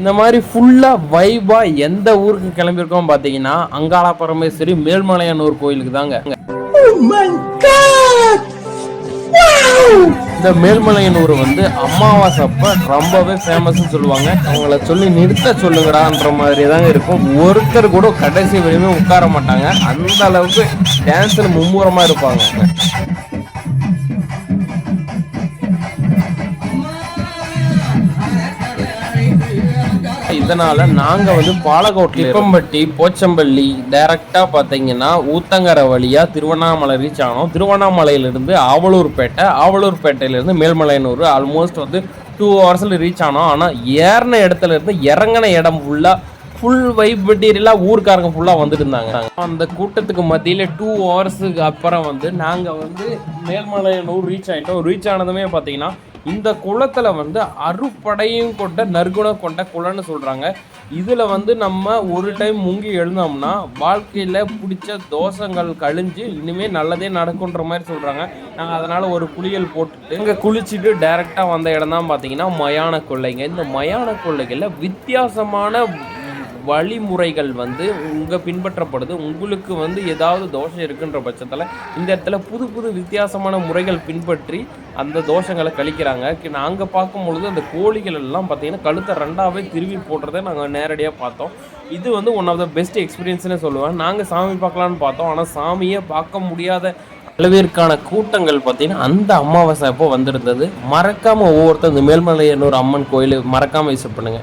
இந்த மாதிரி ஃபுல்லாக வைபாக எந்த ஊருக்கு கிளம்பியிருக்கோம் பார்த்தீங்கன்னா அங்காள பரமேஸ்வரி மேல்மலையானூர் கோயிலுக்கு தாங்க. இந்த மேல்மலையனூர் வந்து அமாவாசை அப்ப ரொம்பவே ஃபேமஸ்னு சொல்லுவாங்க. அவங்கள சொல்லி நிறுத்த சொல்லுங்கடான்ற மாதிரி தாங்க இருக்கும். ஒருத்தர் கூட கடைசி வரையுமே உட்கார மாட்டாங்க. அந்த அளவுக்கு டான்ஸில் மும்முரமா இருப்பாங்க. அதனால் நாங்கள் வந்து பாலக்கோட்டில் இப்பம்பட்டி போச்சம்பள்ளி டைரக்டா பார்த்தீங்கன்னா ஊத்தங்கரை வழியாக திருவண்ணாமலை ரீச் ஆனோம். திருவண்ணாமலையிலிருந்து ஆவலூர்பேட்டை ஆவலூர்பேட்டையிலிருந்து மேல்மலையனூர் ஆல்மோஸ்ட் வந்து டூ ஹவர்ஸில் ரீச் ஆனோம். ஆனால் ஏறின இடத்துல இருந்து இறங்கின இடம் ஃபுல்லாக ஃபுல் வைப் மெட்டீரியலாக ஊருக்காரங்க ஃபுல்லாக வந்துட்டு இருந்தாங்க. அந்த கூட்டத்துக்கு மத்தியில் டூ ஹவர்ஸுக்கு அப்புறம் வந்து நாங்கள் வந்து மேல்மலையனூர் ரீச் ஆகிட்டோம் ரீச் ஆனதுமே பார்த்தீங்கன்னா இந்த குளத்தில் வந்து அறுப்படையும் கொண்ட நற்குணம் கொண்ட குளம்னு சொல்கிறாங்க இதில் வந்து நம்ம ஒரு டைம் முங்கி எழுந்தோம்னா வாழ்க்கையில் பிடிச்ச தோஷங்கள் கழிஞ்சு இனிமேல் நல்லதே நடக்குன்ற மாதிரி சொல்கிறாங்க நாங்கள் அதனால் ஒரு குளியல் போட்டுட்டு இங்கே குளிச்சுட்டு டைரெக்டாக வந்த இடம் தான் பார்த்தீங்கன்னா மயான கொள்ளைங்க. இந்த மயான கொள்ளைகளில் வித்தியாசமான வழிமுறைகள் வந்து உங்கள் பின்பற்றப்படுது. உங்களுக்கு வந்து ஏதாவது தோஷம் இருக்குன்ற பட்சத்தில் இந்த இடத்துல புது புது வித்தியாசமான முறைகள் பின்பற்றி அந்த தோஷங்களை கழிக்கிறாங்க. நாங்கள் பார்க்கும் பொழுது அந்த கோழிகள் எல்லாம் பார்த்தீங்கன்னா கழுத்தை ரெண்டாவே திருவி போடுறதை நாங்கள் நேரடியாக பார்த்தோம். இது வந்து ஒன் ஆஃப் த பெஸ்ட் எக்ஸ்பீரியன்ஸ்னே சொல்லுவேன். நாங்கள் சாமி பார்க்கலான்னு பார்த்தோம். ஆனால் சாமியை பார்க்க முடியாத அளவிற்கான கூட்டங்கள் பார்த்தீங்கன்னா அந்த அமாவாசை அப்போ வந்திருந்தது. மறக்காமல் ஒவ்வொருத்தர் இந்த மேல்மலையனூர் அம்மன் கோயில் மறக்காமல் விசிட் பண்ணுங்க.